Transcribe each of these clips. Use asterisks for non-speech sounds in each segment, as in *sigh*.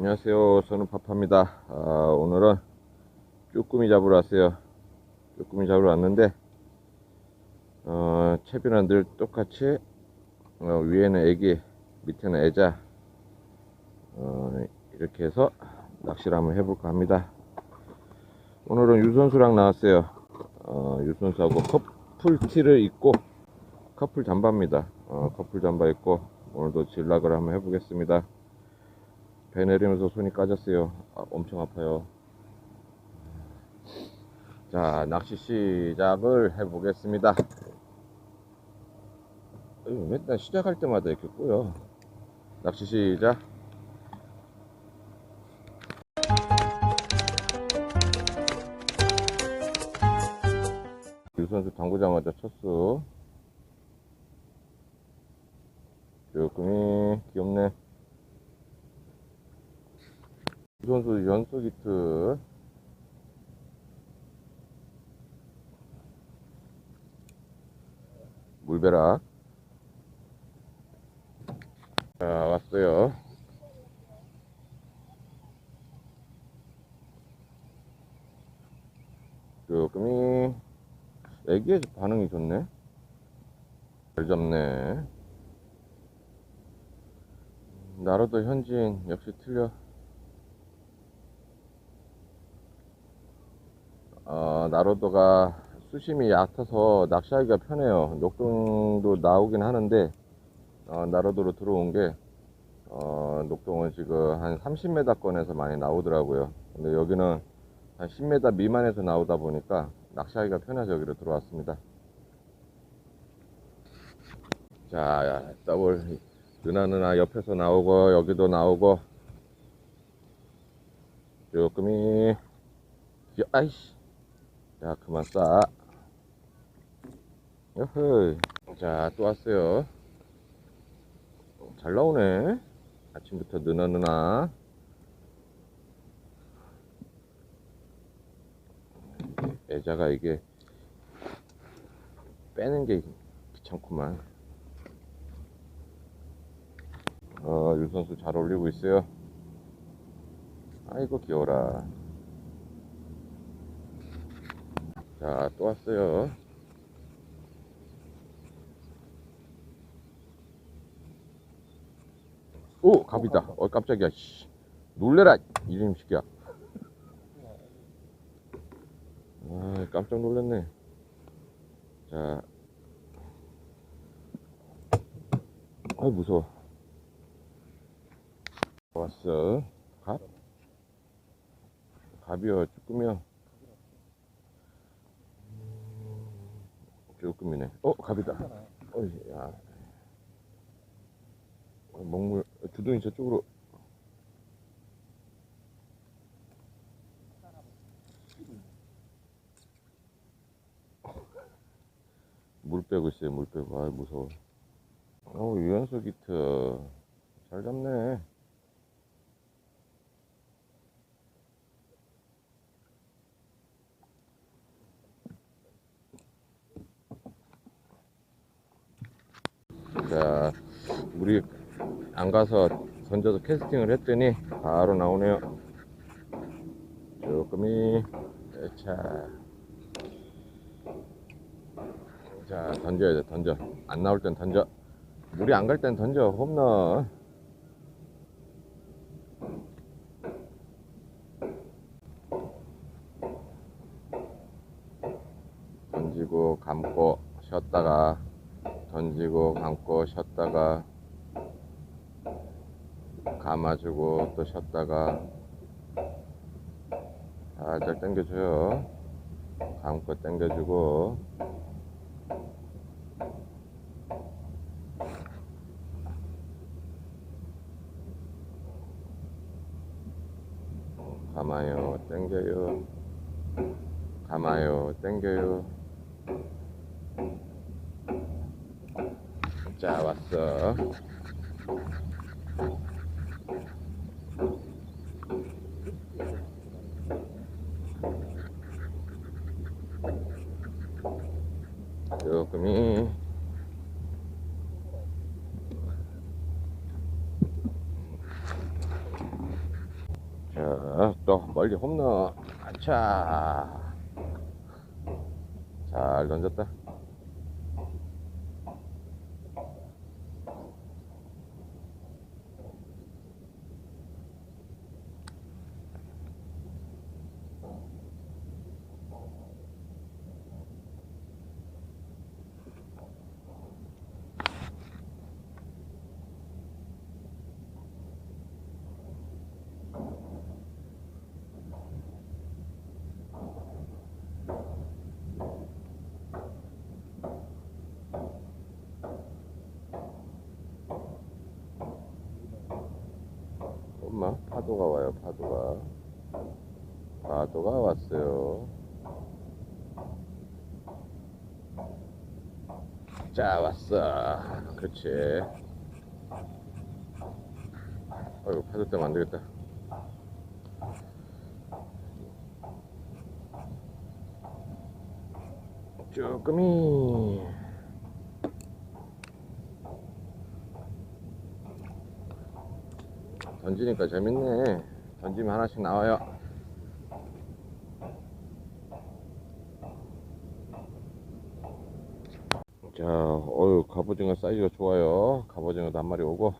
안녕하세요. 저는 파파입니다. 아, 오늘은 쭈꾸미 잡으러 왔어요. 쭈꾸미 잡으러 왔는데, 어, 채비는 늘 똑같이, 어, 위에는 애기, 밑에는 애자, 어, 이렇게 해서 낚시를 한번 해볼까 합니다. 오늘은 유선수랑 나왔어요. 어, 유선수하고 커플티를 입고, 커플 잠바입니다. 어, 커플 잠바 입고, 오늘도 진락을 한번 해보겠습니다. 배 내리면서 손이 까졌어요. 아, 엄청 아파요. 자, 낚시 시작을 해 보겠습니다. 아유, 맨날 시작할 때마다 이렇게 꼬여. 낚시 시작. 유 선수 당구자마자 쳤어. 조금이 귀엽네. 유선수 연속 히트. 물벼락. 자, 왔어요. 조금이 애기의 반응이 좋네. 잘 잡네. 나로도 현지인 역시 틀려. 어, 나로도가 수심이 얕아서 낚시하기가 편해요. 녹동도 나오긴 하는데, 어, 나로도로 들어온 게, 어, 녹동은 지금 한 30m권에서 많이 나오더라고요. 근데 여기는 한 10m 미만에서 나오다 보니까 낚시하기가 편해서 여기로 들어왔습니다. 자, 더블, 누나 누나 옆에서 나오고, 여기도 나오고, 조금이, 아이씨. 자, 그만 싸. 여허. 자, 또 왔어요. 잘 나오네. 아침부터 느나느나. 애자가 이게 빼는 게 귀찮구만. 어, 유 선수 잘 올리고 있어요. 아이고, 귀여워라. 자, 또 왔어요. 오, 갑이다. 어, 깜짝이야. 씨. 놀래라. 이름 시키야. 아, 깜짝 놀랐네. 자. 아, 무서워. 왔어. 갑? 갑이요, 쭈꾸미요. 쭈꾸미네. 어, 갑이다. 어이, 야. 어, 먹물, 주둥이 저쪽으로. 물 빼고 있어요, 물 빼고. 아 무서워. 어, 유연소 기트. 잘 잡네. 자, 물이 안 가서 던져서 캐스팅을 했더니 바로 나오네요. 조금이 자, 자 던져야 돼 던져. 안 나올 땐 던져. 물이 안 갈 땐 던져. 홈런. 던지고 감고 쉬었다가 던지고 감고 쉬었다가 감아주고 또 쉬었다가 살짝 당겨줘요. 감고 당겨주고. 감아요 당겨요. 감아요 당겨요 자 왔어 조금이 자, 또 멀리 홈런. 아차. 잘 던졌다. 파도가 와요, 파도가. 파도가 왔어요. 자, 왔어. 그렇지. 아이고, 파도 때문에 안 되겠다. 쭈꾸미. 던지니까 재밌네. 던지면 하나씩 나와요. 자, 어유 갑오징어 사이즈가 좋아요. 갑오징어도 한 마리 오고,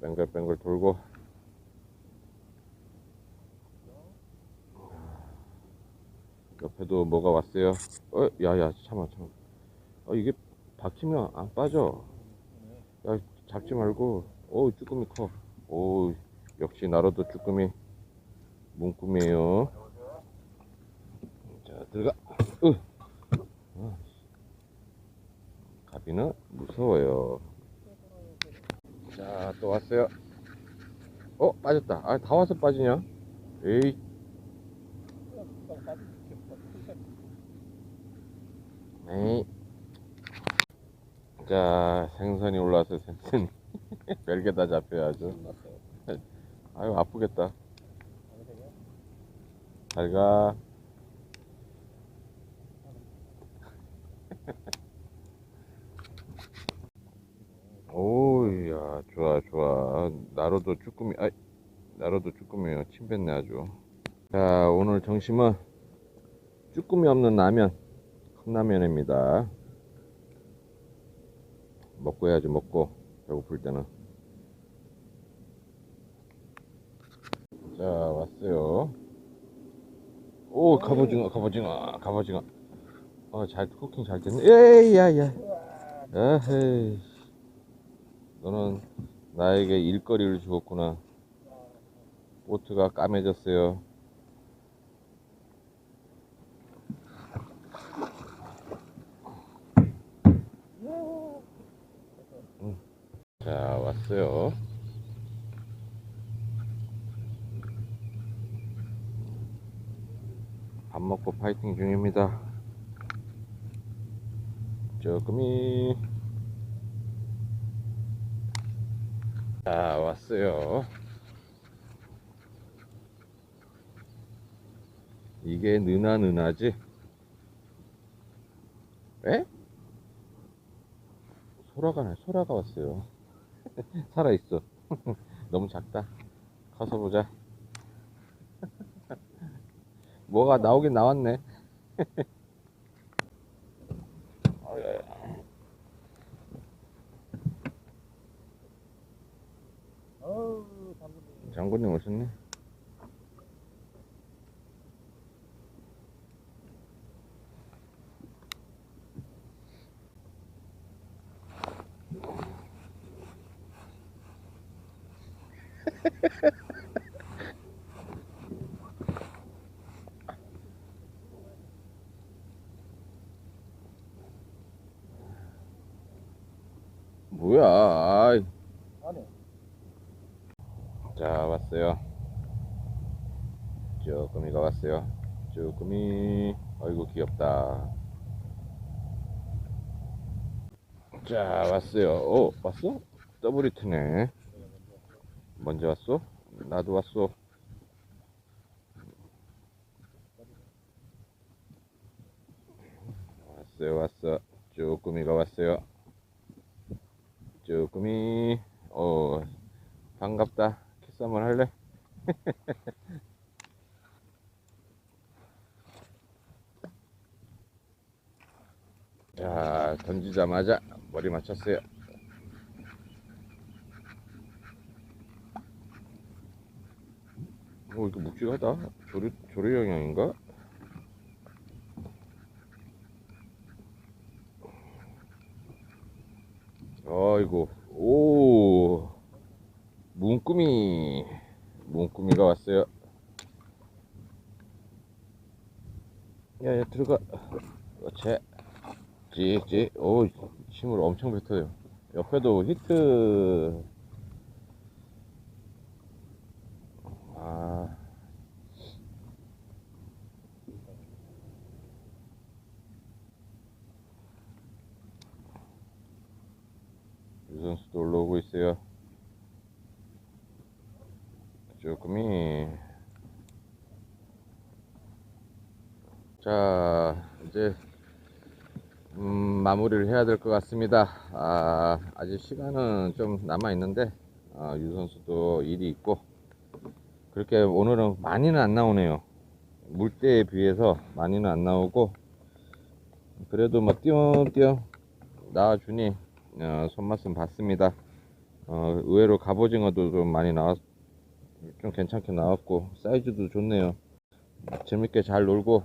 뱅글뱅글 돌고. 옆에도 뭐가 왔어요. 어, 야야, 참아, 참아. 어, 이게 박히면 안 빠져. 야, 잡지 말고. 오, 쭈꾸미 커. 오, 역시 나로도 쭈꾸미 문꿈이에요. 자, 들어가. 으. 아, 가비는 무서워요. 자, 또 왔어요. 어, 빠졌다. 아, 다 와서 빠지냐? 에이. 에이. 자, 생선이 올라와서 생선이 별게 다 잡혀야죠. 아유, 아프겠다. 잘 가. *laughs* 오야 좋아 좋아 나로도 쭈꾸미 아이 나로도 쭈꾸미요 침 뱉네 아주 자 오늘 점심은 쭈꾸미 없는 라면 컵라면입니다 먹고 해야지 먹고 배고플 때는. 자 왔어요. 오 갑오징어 갑오징어 갑오징어. 어잘 쿠킹 잘 됐네. 에이 야야. 에헤이. 너는 나에게 일거리를 주었구나. 보트가 까매졌어요. 음. 자, 왔어요. 밥 먹고 파이팅 중입니다. 조금이. 자 왔어요. 이게 느나 느나지? 에? 소라가네 소라가 왔어요. *laughs* 살아있어. *laughs* 너무 작다. 커서 보자 뭐가 나오긴 나왔네. 장군님 오셨네 뭐야 아이. 안에. 자 왔어요. 쭈꾸미가 왔어요. 쭈꾸미. 아이고 귀엽다. 자 왔어요. 어 왔어? 더블 히트네. 먼저 왔어? 나도 왔어. 왔어요 왔어. 쭈꾸미가 왔어요. 쭈꾸미. 어 반갑다 키스 한번 할래? *laughs* 자, 던지자마자 머리 맞췄어요. 오, 이거 묵직하다. 조류, 조류 영양인가? 아이고, 오, 문꾸미, 문꾸미가 왔어요. 야, 야, 들어가. 그렇지. 찍찍. 오, 침을 엄청 뱉어요. 옆에도 히트. 아. 유 선수도 올라오고 있어요. 조금이. 자, 이제 음, 마무리를 해야 될 것 같습니다. 아, 아직 시간은 좀 남아 있는데 아, 유 선수도 일이 있고 그렇게 오늘은 많이는 안 나오네요. 물때에 비해서 많이는 안 나오고 그래도 뭐 띄엄띄엄 나와주니 어, 손맛은 봤습니다. 어, 의외로 갑오징어도 좀 많이 나왔, 좀 괜찮게 나왔고 사이즈도 좋네요. 재밌게 잘 놀고